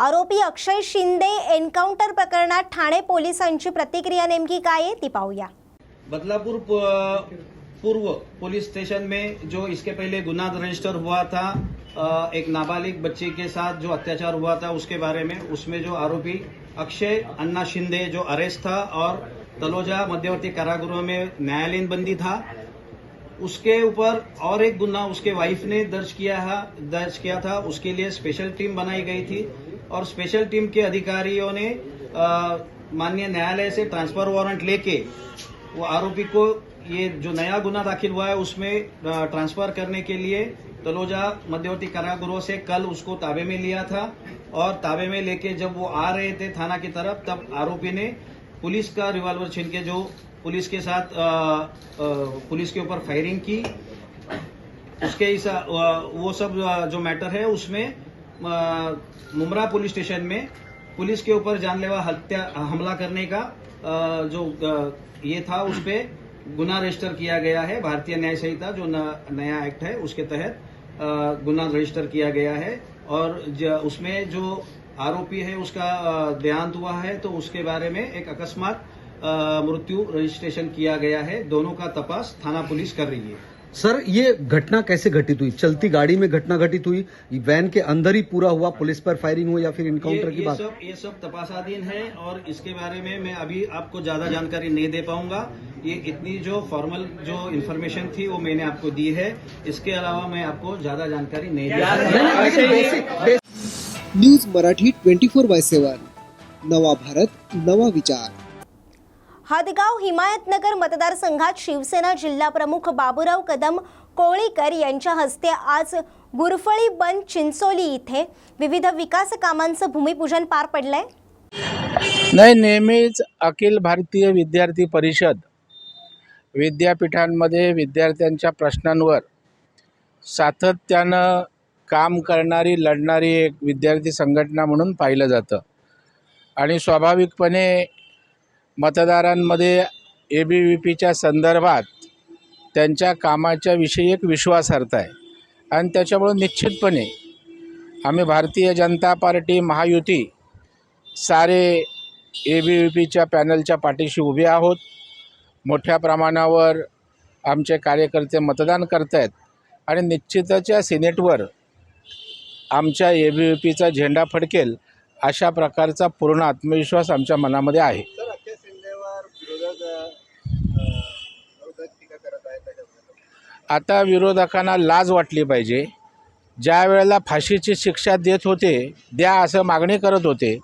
आरोपी अक्षय शिंदे एन्काउंटर प्रकरणात ठाणे पोलिसांची प्रतिक्रिया नेमकी काय आहे ती पाहूया. बदलापुर पूर्व पुलिस स्टेशन में जो इसके पहले गुना रजिस्टर हुआ था एक नाबालिग बच्चे के साथ जो अत्याचार हुआ था उसके बारे में उसमें जो आरोपी अक्षय अन्ना शिंदे जो अरेस्ट था और तलोजा मध्यवर्ती कारागृह में न्यायालयीन बंदी था। उसके ऊपर और एक गुना उसके वाइफ ने दर्ज किया है दर्ज किया था। उसके लिए स्पेशल टीम बनाई गई थी। और स्पेशल टीम के अधिकारियों ने माननीय न्यायालय से ट्रांसफ़र वारंट लेके वो आरोपी को ये जो नया गुना दाखिल हुआ है उसमें ट्रांसफ़र करने के लिए तलोजा मध्यवर्ती कारागृह से कल उसको ताबे में लिया था और ताबे में लेके जब वो आ रहे थे थाना की तरफ़ तब आरोपी ने पुलिस का रिवॉल्वर छीन के जो पुलिस के साथ अ, अ, पुलिस के ऊपर फायरिंग की। उसके इस वो सब जो मैटर है उसमें मुमरा पुलिस स्टेशन में पुलिस के ऊपर जानलेवा हत्या, हमला करने का जो ये था, उस पे गुना रजिस्टर किया गया है, भारतीय न्याय संहिता, जो न- नया एक्ट है, उसके तहत गुना रजिस्टर किया गया है, और उसमें जो आरोपी है, उसका देहांत हुआ है तो उसके बारे में एक अकस्मात मृत्यु रजिस्ट्रेशन किया गया है, दोनों का तपास थाना पुलिस कर रही है। सर ये घटना कैसे घटित हुई? चलती गाड़ी में घटना घटित हुई वैन के अंदर ही पूरा हुआ पुलिस पर फायरिंग हुई या फिर इनकाउंटर की ये बात? सब ये सब तपासाधीन है और इसके बारे में मैं अभी आपको ज़्यादा जानकारी नहीं दे पाऊँगा। ये इतनी जो फॉर्मल जो इन्फॉर्मेशन थी वो मैंने आपको दी है। इसके अलावा मैं आपको ज़्यादा जानकारी नहीं दे news Marathi twenty four by seven नवा भारत नवा विचार। हदगाव हिमायतनगर मतदारसंघात शिवसेना जिल्हा प्रमुख बाबूराव कदम कोळीकर यांच्या हस्ते आज गुरफळी बन चिंचोली इथे विविध विकास कामांचं भूमिपूजन पार पडलंय. नाही नेहमीच अखिल भारतीय विद्यार्थी परिषद विद्यापीठांमध्ये विद्यार्थ्यांच्या प्रश्नांवर सातत्यानं काम करणारी लढणारी एक विद्यार्थी संघटना म्हणून पाहिलं जातं. आणि स्वाभाविकपणे मतदारांमध्ये ए बी व्ही पीच्या संदर्भात त्यांच्या कामाच्या विषयी एक विश्वासार्हता आहे. आणि त्याच्यामुळं निश्चितपणे आम्ही भारतीय जनता पार्टी महायुती सारे ए बी व्ही पीच्या पॅनलच्या पाठीशी उभे आहोत. मोठ्या प्रमाणावर आमचे कार्यकर्ते मतदान करत आहेत आणि निश्चितच या सिनेटवर आमच्या ए बी व्ही पीचा झेंडा फडकेल अशा प्रकारचा पूर्ण आत्मविश्वास आमच्या मनामध्ये आहे. आता विरोधकांना लाज वाटली पाहिजे. ज्या वेळेला फाशीची शिक्षा देत होते द्या असं मागणी करत होते.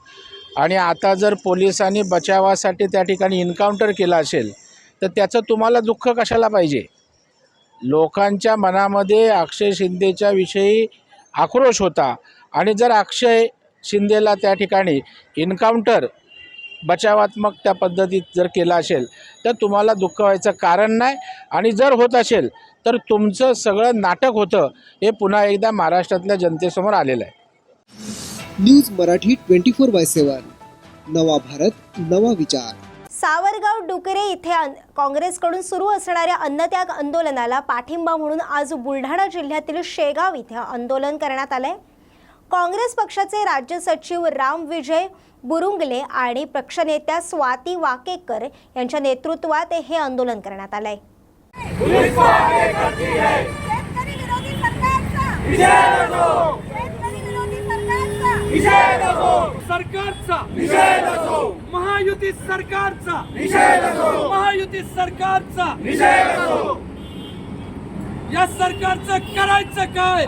आणि आता जर पोलिसांनी बचावासाठी त्या ठिकाणी इन्काउंटर केलं असेल तर त्याचं तुम्हाला दुःख कशाला पाहिजे? लोकांच्या मनामध्ये अक्षय शिंदेच्या विषयी आक्रोश होता. आणि जर अक्षय शिंदेला त्या ठिकाणी इन्काउंटर बचावात्मक त्या पद्धतीत जर केलं असेल तर तुम्हाला दुःख व्हायचं कारण नाही. आणि जर होत असेल तर तुमचं सगळं नाटक होतं हे पुन्हा एकदा महाराष्ट्रातल्या जनतेसमोर आलेलं आहे. News Marathi twenty four by seven. नवा भारत नवा विचार. सावरगाव डुकरे इथे काँग्रेसकडून सुरू असणाऱ्या अन्नत्याग आंदोलनाला पाठिंबा म्हणून आज बुलढाणा जिल्ह्यातील शेगाव इथे आंदोलन करण्यात आलंय. काँग्रेस पक्षाचे राज्य सचिव राम विजय बुरुंगले आणि पक्षनेत्या स्वाती वाकेकर यांच्या नेतृत्वात हे आंदोलन करण्यात आलंय. सरकारचा. निषेध असो महायुती सरकारचा. निषेध असो महायुती सरकारचा. निषेध असो या सरकारचं करायचं काय?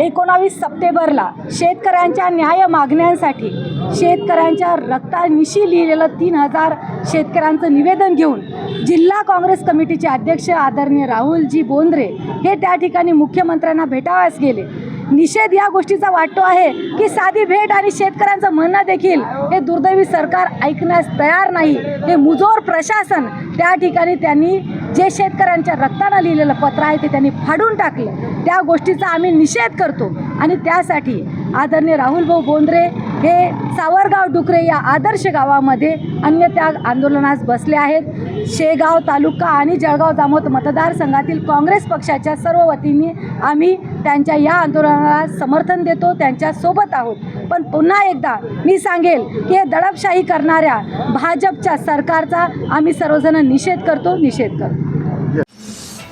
एकोणावीस सप्टेंबरला शेतकऱ्यांच्या न्याय मागण्यांसाठी शेतकऱ्यांच्या रक्तानिशी लिहिलेलं तीन हजार शेतकऱ्यांचं निवेदन घेऊन जिल्हा काँग्रेस कमिटीचे अध्यक्ष आदरणीय राहुलजी बोंद्रे हे त्या ठिकाणी मुख्यमंत्र्यांना भेटावयास गेले. निषेध या गोष्टीचा वाटतो आहे की साधी भेट आणि शेतकऱ्यांचं म्हणणं देखील हे दुर्दैवी सरकार ऐकण्यास तयार नाही. हे मुजोर प्रशासन त्या ठिकाणी त्यांनी जे शेतकऱ्यांच्या रक्तानं लिहिलेलं पत्र आहे ते त्यांनी फाडून टाकलं. त्या गोष्टीचा आम्ही निषेध करतो. आणि त्यासाठी आदरणीय राहुलभाऊ बोंद्रे हे सावरगाव डुकरे या आदर्श गावामध्ये अन्य त्या आंदोलनास बसले आहेत. शेगाव तालुका आणि जळगाव जामोद मतदारसंघातील काँग्रेस पक्षाच्या सर्व वतीने आम्ही त्यांच्या या आंदोलनाला समर्थन देतो त्यांच्यासोबत आहोत. पण पुन्हा एकदा मी सांगेल की हे दडपशाही करणाऱ्या भाजपच्या सरकारचा आम्ही सर्वजण निषेध करतो निषेध करतो.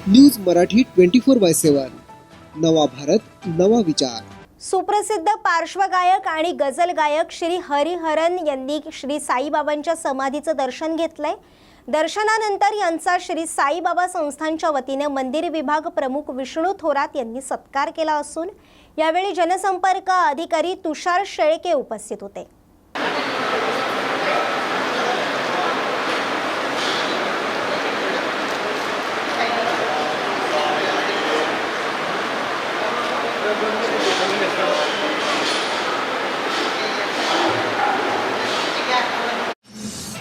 News Marathi twenty four by seven. नवा भारत नवा विचार. सुप्रसिद्ध पार्श्वगायक आणि गझल गायक श्री हरिहरन यांनी श्री साईबाबांच्या समाधीचं दर्शन घेतलंय. दर्शनानंतर यांचा श्री साईबाबा संस्थांच्या वतीने मंदिर विभाग प्रमुख विष्णू थोरात यांनी सत्कार केला असून यावेळी जनसंपर्क अधिकारी तुषार शेळके उपस्थित होते.